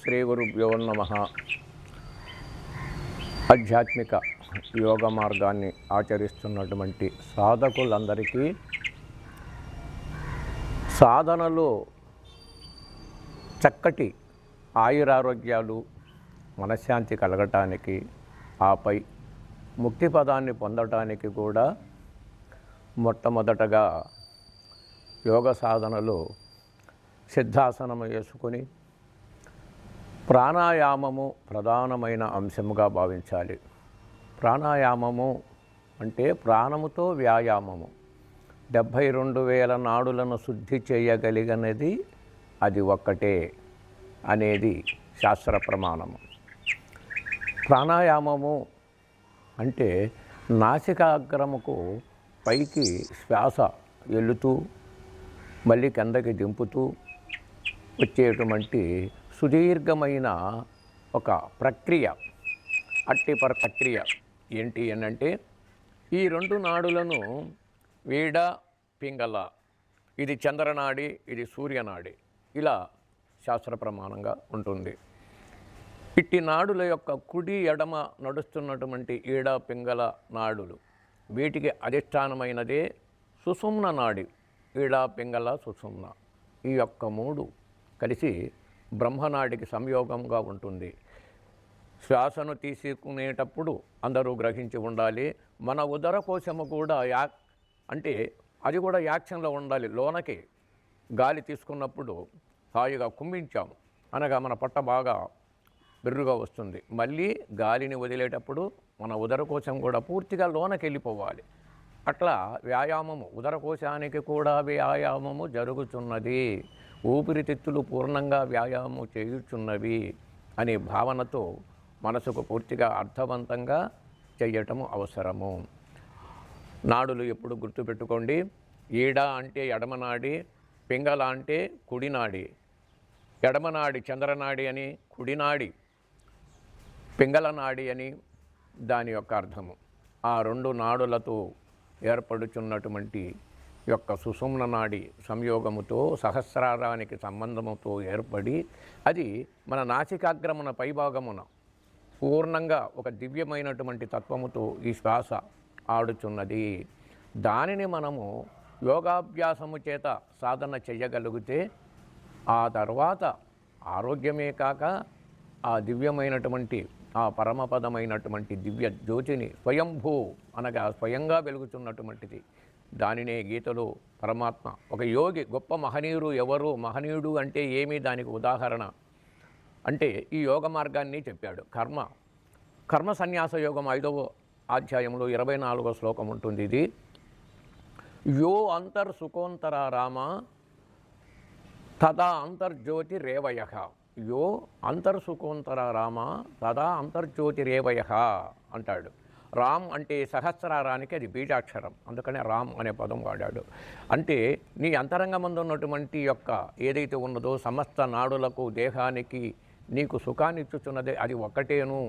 శ్రీ గురుభ్యో నమ. ఆధ్యాత్మిక యోగ మార్గాన్ని ఆచరిస్తున్నటువంటి సాధకులందరికీ సాధనలో చక్కటి ఆయురారోగ్యాలు మనశ్శాంతి కలగటానికి ఆపై ముక్తి పదాన్ని పొందటానికి కూడా మొట్టమొదటగా యోగ సాధనలో సిద్ధాసనం వేసుకొని ప్రాణాయామము ప్రధానమైన అంశముగా భావించాలి. ప్రాణాయామము అంటే ప్రాణముతో వ్యాయామము. డెబ్భై రెండు వేల నాడులను శుద్ధి చేయగలిగినది అది ఒక్కటే అనేది శాస్త్ర ప్రమాణము. ప్రాణాయామము అంటే నాసికాగ్రముకు పైకి శ్వాస వెళుతూ మళ్ళీ కిందకి దింపుతూ వచ్చేటువంటి సుదీర్ఘమైన ఒక ప్రక్రియ అట్టి ప్రక్రియ ఏంటి అని అంటే ఈ రెండు నాడులను వీడ పింగళ ఇది చంద్రనాడి ఇది సూర్యనాడి ఇలా శాస్త్ర ప్రమాణంగా ఉంటుంది. ఇట్టి నాడుల యొక్క కుడి ఎడమ నడుస్తున్నటువంటి ఈడ పింగళ నాడులు వీటికి అధిష్టానమైనదే సుసుమ్న నాడి ఈడ పింగళ సుసుమ్న ఈ యొక్క మూడు కలిసి బ్రహ్మనాడికి సంయోగంగా ఉంటుంది. శ్వాసను తీసుకునేటప్పుడు అందరూ గ్రహించి ఉండాలి. మన ఉదర కోశము కూడా యా అంటే అది కూడా యాక్షన్లో ఉండాలి. లోనకి గాలి తీసుకున్నప్పుడు హాయిగా కుంభించాము అనగా మన పొట్ట బాగా బిర్రుగా వస్తుంది. మళ్ళీ గాలిని వదిలేటప్పుడు మన ఉదర కోసం కూడా పూర్తిగా లోనకి వెళ్ళిపోవాలి. అట్లా వ్యాయామము ఉదరకోశానికి కూడా వ్యాయామము జరుగుతున్నది ఊపిరితిత్తులు పూర్ణంగా వ్యాయామం చేయుచున్నవి అనే భావనతో మనసుకు పూర్తిగా అర్థవంతంగా చేయటము అవసరము. నాడులు ఎప్పుడు గుర్తుపెట్టుకోండి. ఈడ అంటే ఎడమనాడి పింగళ అంటే కుడినాడి ఎడమనాడి చంద్రనాడి అని కుడినాడి పింగళనాడి అని దాని యొక్క అర్థము. ఆ రెండు నాడులతో ఏర్పడుచున్నటువంటి యొక్క సుషుమ్న నాడి సంయోగముతో సహస్రారానికి సంబంధముతో ఏర్పడి అది మన నాసికాగ్రమున పైభాగమున పూర్ణంగా ఒక దివ్యమైనటువంటి తత్వముతో ఈ శ్వాస ఆడుచున్నది. దానిని మనము యోగాభ్యాసము చేత సాధన చేయగలిగితే ఆ తర్వాత ఆరోగ్యమే కాక ఆ దివ్యమైనటువంటి ఆ పరమపదమైనటువంటి దివ్య జ్యోతిని స్వయంభూ అనగా స్వయంగా వెలుగుతున్నటువంటిది. దానినే గీతలో పరమాత్మ ఒక యోగి గొప్ప మహనీయుడు ఎవరు? మహనీయుడు అంటే ఏమి? దానికి ఉదాహరణ. అంటే ఈ యోగ మార్గాన్ని చెప్పాడు. కర్మ. కర్మ సన్యాస యోగం ఐదవ అధ్యాయంలో ఇరవై నాలుగో శ్లోకం ఉంటుంది ఇది. యో అంతర్ సుఖోంతర రామ తదా అంతర్జ్యోతి రేవయ యో అంతర్సుఖోంతర రామ తదా అంతర్జ్యోతిరేవయ అంటాడు. రామ్ అంటే సహస్రారానికి అది బీజాక్షరం. అందుకనే రామ్ అనే పదం వాడాడు. అంటే నీ అంతరంగమందు ఉన్నటువంటి యొక్క ఏదైతే ఉన్నదో సమస్త నాడులకు దేహానికి నీకు సుఖాన్ని ఇచ్చుచున్నదే అది ఒక్కటేను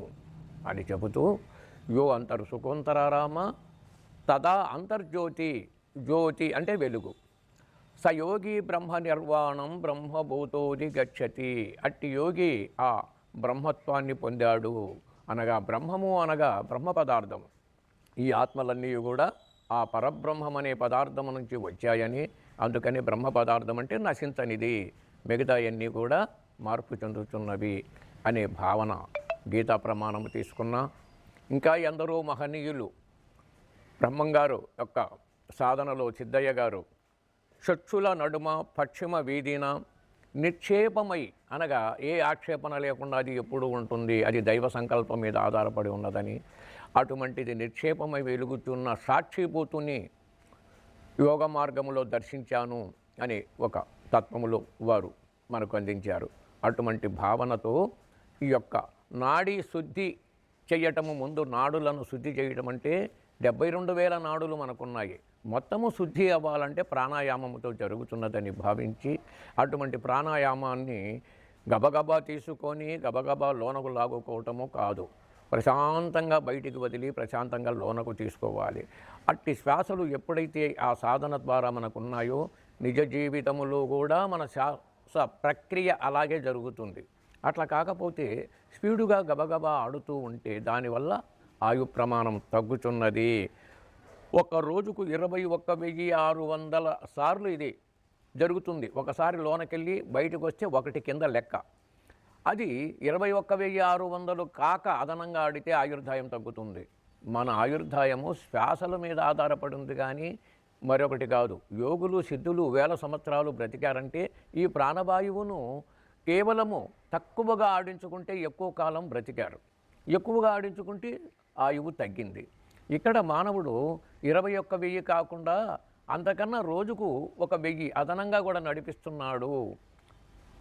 అని చెబుతూ యో అంతర్ సుఖోంతర రామ తదా అంతర్జ్యోతి జ్యోతి అంటే వెలుగు. సయోగి బ్రహ్మ నిర్వాణం బ్రహ్మభూతోది గచ్చతి అట్టి యోగి ఆ బ్రహ్మత్వాన్ని పొందాడు అనగా బ్రహ్మము అనగా బ్రహ్మ పదార్థము ఈ ఆత్మలన్నీ కూడా ఆ పరబ్రహ్మం అనే పదార్థం నుంచి వచ్చాయని అందుకని బ్రహ్మ పదార్థం అంటే నశించనిది. మిగతా అన్నీ కూడా మార్పు చెందుతున్నవి అనే భావన గీతా ప్రమాణము తీసుకున్నా. ఇంకా ఎందరో మహనీయులు బ్రహ్మంగారు యొక్క సాధనలో సిద్ధయ్య గారు చచ్చుల నడుమ పశ్చిమ వీధిన నిక్షేపమై అనగా ఏ ఆక్షేపణ లేకుండా అది ఎప్పుడు ఉంటుంది. అది దైవ సంకల్పం మీద ఆధారపడి ఉన్నదని. అటువంటిది నిక్షేపమై వెలుగుతున్న సాక్షిభూతుని యోగ మార్గంలో దర్శించాను అని ఒక తత్వములో వారు మనకు అందించారు. అటువంటి భావనతో ఈ యొక్క నాడీ శుద్ధి చేయటము ముందు నాడులను శుద్ధి చేయటం అంటే డెబ్బై రెండు వేల నాడులు మనకున్నాయి. మొత్తము శుద్ధి అవ్వాలంటే ప్రాణాయామముతో జరుగుతున్నదని భావించి అటువంటి ప్రాణాయామాన్ని గబగబా తీసుకొని గబగబా లోనకు లాగుకోవటము కాదు. ప్రశాంతంగా బయటికి వదిలి ప్రశాంతంగా లోనకు తీసుకోవాలి. అట్టి శ్వాసలు ఎప్పుడైతే ఆ సాధన ద్వారా మనకు ఉన్నాయో నిజ జీవితములో కూడా మన శ్వాస ప్రక్రియ అలాగే జరుగుతుంది. అట్లా కాకపోతే స్పీడుగా గబగబా ఆడుతూ ఉంటే దానివల్ల ఆయు ప్రమాణం తగ్గుతున్నది. ఒక రోజుకు ఇరవై ఒక్క వెయ్యి ఆరు వందల సార్లు ఇది జరుగుతుంది. ఒకసారి లోనకెళ్ళి బయటకు వస్తే ఒకటి కింద లెక్క. అది ఇరవై ఒక్క వెయ్యి ఆరు వందలు కాక అదనంగా ఆడితే ఆయుర్దాయం తగ్గుతుంది. మన ఆయుర్దాయము శ్వాసల మీద ఆధారపడి ఉంది కానీ మరొకటి కాదు. యోగులు సిద్ధులు వేల సంవత్సరాలు బ్రతికారంటే ఈ ప్రాణవాయువును కేవలము తక్కువగా ఆడించుకుంటే ఎక్కువ కాలం బ్రతికారు. ఎక్కువగా ఆడించుకుంటే ఆయువు తగ్గింది. ఇక్కడ మానవుడు ఇరవై ఒక్క వెయ్యి కాకుండా అంతకన్నా రోజుకు ఒక వెయ్యి అదనంగా కూడా నడిపిస్తున్నాడు.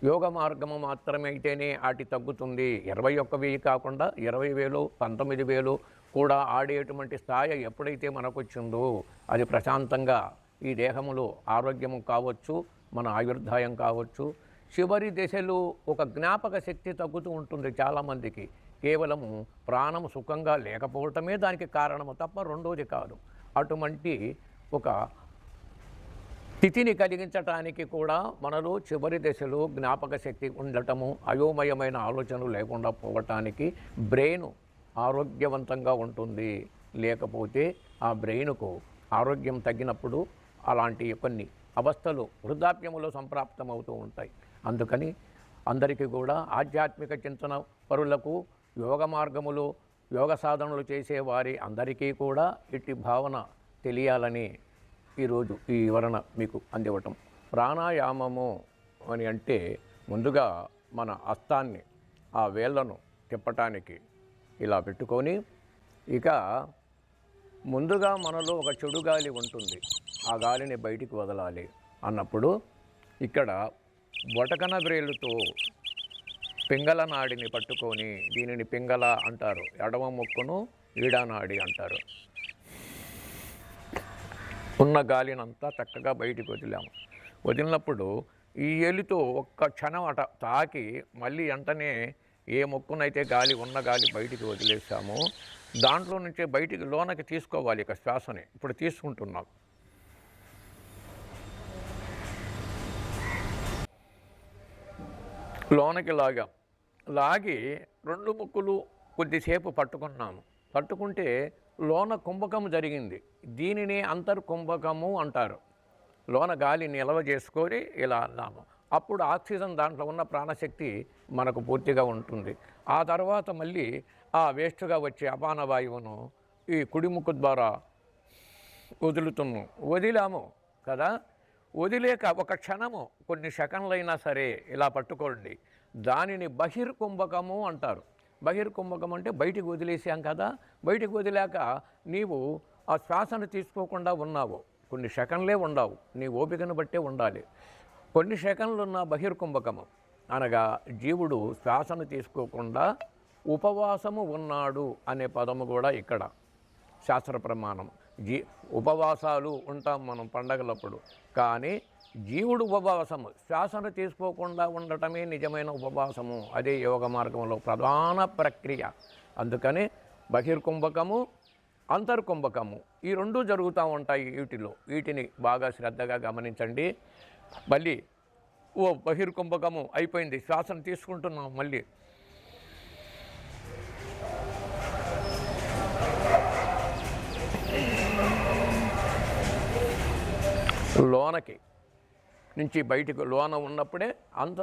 యోగ మార్గము మాత్రమైతేనే ఆటి తగ్గుతుంది. ఇరవై ఒక్క వెయ్యి కాకుండా ఇరవై వేలు పంతొమ్మిది వేలు కూడా ఆడేటువంటి స్థాయి ఎప్పుడైతే మనకు వచ్చిందో అది ప్రశాంతంగా ఈ దేహములో ఆరోగ్యము కావచ్చు మన ఆయుర్దాయం కావచ్చు. చివరి దశలో ఒక జ్ఞాపక శక్తి తగ్గుతూ ఉంటుంది చాలామందికి. కేవలము ప్రాణం సుఖంగా లేకపోవటమే దానికి కారణము తప్ప రెండోది కాదు. అటువంటి ఒక స్థితిని కలిగించటానికి కూడా మనలో చివరి దశలో జ్ఞాపక శక్తి ఉండటము అయోమయమైన ఆలోచనలు లేకుండా పోవటానికి బ్రెయిన్ ఆరోగ్యవంతంగా ఉంటుంది. లేకపోతే ఆ బ్రెయిన్కు ఆరోగ్యం తగ్గినప్పుడు అలాంటి కొన్ని అవస్థలు వృద్ధాప్యములో సంప్రాప్తమవుతూ ఉంటాయి. అందుకని అందరికీ కూడా ఆధ్యాత్మిక చింతన పరులకు యోగ మార్గములు యోగ సాధనలు చేసేవారి అందరికీ కూడా ఇట్టి భావన తెలియాలని ఈరోజు ఈ వివరణ మీకు అందివ్వటం. ప్రాణాయామము అని అంటే ముందుగా మన హస్తాన్ని ఆ వేళ్ళను తిప్పటానికి ఇలా పెట్టుకొని ఇక ముందుగా మనలో ఒక చెడు గాలి ఉంటుంది ఆ గాలిని బయటికి వదలాలి అన్నప్పుడు ఇక్కడ బొటకన బ్రేలుతో పింగళ నాడిని పట్టుకొని దీనిని పింగళ అంటారు. ఎడమ ముక్కును ఈడానాడి అంటారు. ఉన్న గాలినంతా చక్కగా బయటికి వదిలాము. వదిలినప్పుడు ఈ ఎలితో ఒక్క క్షణం అట తాకి మళ్ళీ వెంటనే ఏ మొక్కునైతే గాలి ఉన్న గాలి బయటికి వదిలేసామో దాంట్లో నుంచే బయటికి లోనకి తీసుకోవాలి ఇక శ్వాసని. ఇప్పుడు తీసుకుంటున్నాం. లోనకి లాగాం. లాగి రెండు ముక్కులు కొద్దిసేపు పట్టుకున్నాము పట్టుకుంటే లోన కుంభకము జరిగింది. దీనిని అంతర్కుంభకము అంటారు. లోన గాలి నిల్వ చేసుకొని ఇలా అన్నాము అప్పుడు ఆక్సిజన్ దాంట్లో ఉన్న ప్రాణశక్తి మనకు పూర్తిగా ఉంటుంది. ఆ తర్వాత మళ్ళీ ఆ వేస్ట్గా వచ్చే అపాన వాయువును ఈ కుడిముక్కు ద్వారా వదులుతున్నాం. వదిలాము కదా? వదిలేక ఒక క్షణము కొన్ని సెకండ్లైనా సరే ఇలా పట్టుకోండి. దానిని బహిర్కుంభకము అంటారు. బహిర్కుంభకం అంటే బయటికి వదిలేసాం కదా బయటికి వదిలాక నీవు ఆ శ్వాసను తీసుకోకుండా ఉన్నావు. కొన్ని సెకండ్లే ఉండవు నీ ఓపికను బట్టే ఉండాలి. కొన్ని సెకండ్లు ఉన్న బహిర్కుంభకము. అనగా జీవుడు శ్వాసను తీసుకోకుండా ఉపవాసము ఉన్నాడు అనే పదము కూడా ఇక్కడ. శాస్త్ర ప్రమాణం. జీ ఉపవాసాలు ఉంటాం మనం పండగలప్పుడు. కానీ జీవుడు ఉపవాసము. శ్వాసను తీసుకోకుండా ఉండటమే నిజమైన ఉపవాసము. అదే యోగ మార్గంలో ప్రధాన ప్రక్రియ. అందుకని బహిర్కుంభకము అంతర్కుంభకము ఈ రెండు జరుగుతూ ఉంటాయి వీటిలో. వీటిని బాగా శ్రద్ధగా గమనించండి. మళ్ళీ ఓ బహిర్కుంభకము అయిపోయింది. శ్వాసను తీసుకుంటున్నాం మళ్ళీ. లోనకి నుంచి బయటకు లోన ఉన్నప్పుడే అంత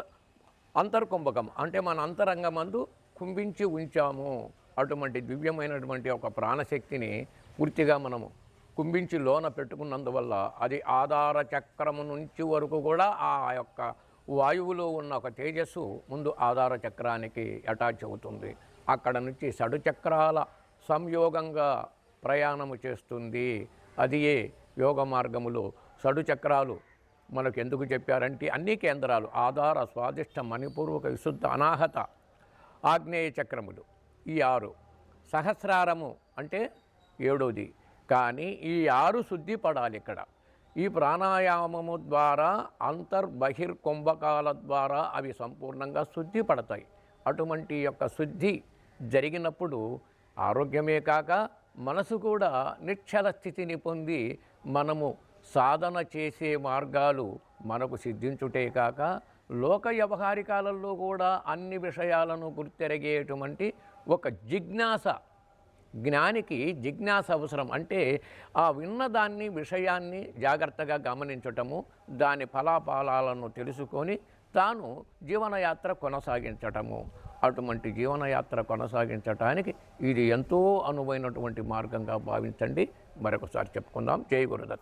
అంతర్కుంభకం అంటే మన అంతరంగమందు కుంభించి ఉంచాము. అటువంటి దివ్యమైనటువంటి ఒక ప్రాణశక్తిని పూర్తిగా మనము కుంభించి లోన పెట్టుకున్నందువల్ల అది ఆధార చక్రము నుంచి వరకు కూడా ఆ యొక్క వాయువులో ఉన్న ఒక తేజస్సు ముందు ఆధార చక్రానికి అటాచ్ అవుతుంది. అక్కడ నుంచి సడు చక్రాల సంయోగంగా ప్రయాణము చేస్తుంది. అది ఏ యోగ మార్గములో. సడు చక్రాలు మనకు ఎందుకు చెప్పారంటే అన్ని కేంద్రాలు ఆధార స్వాదిష్ట మణిపూర్వక విశుద్ధ అనాహత ఆగ్నేయ చక్రములు. ఈ ఆరు. సహస్రారము అంటే ఏడోది. కానీ ఈ ఆరు శుద్ధి పడాలి ఇక్కడ. ఈ ప్రాణాయామము ద్వారా అంతర్బహిర్ కుంభకాల ద్వారా అవి సంపూర్ణంగా శుద్ధి పడతాయి అటువంటి యొక్క శుద్ధి జరిగినప్పుడు ఆరోగ్యమే కాక మనసు కూడా నిశ్చల స్థితిని పొంది మనము సాధన చేసే మార్గాలు మనకు సిద్ధించుటే కాక లోక వ్యవహారికాలలో కూడా అన్ని విషయాలను గుర్తెరగేటువంటి ఒక జిజ్ఞాస జ్ఞానికి జిజ్ఞాస అవసరం. అంటే ఆ విన్నదాన్ని విషయాన్ని జాగ్రత్తగా గమనించటము దాని ఫలాఫలాలను తెలుసుకొని తాను జీవనయాత్ర కొనసాగించటము. అటువంటి జీవనయాత్ర కొనసాగించటానికి ఇది ఎంతో అనువైనటువంటి మార్గంగా భావించండి. మరొకసారి చెప్పుకుందాం. జై గురుదత్.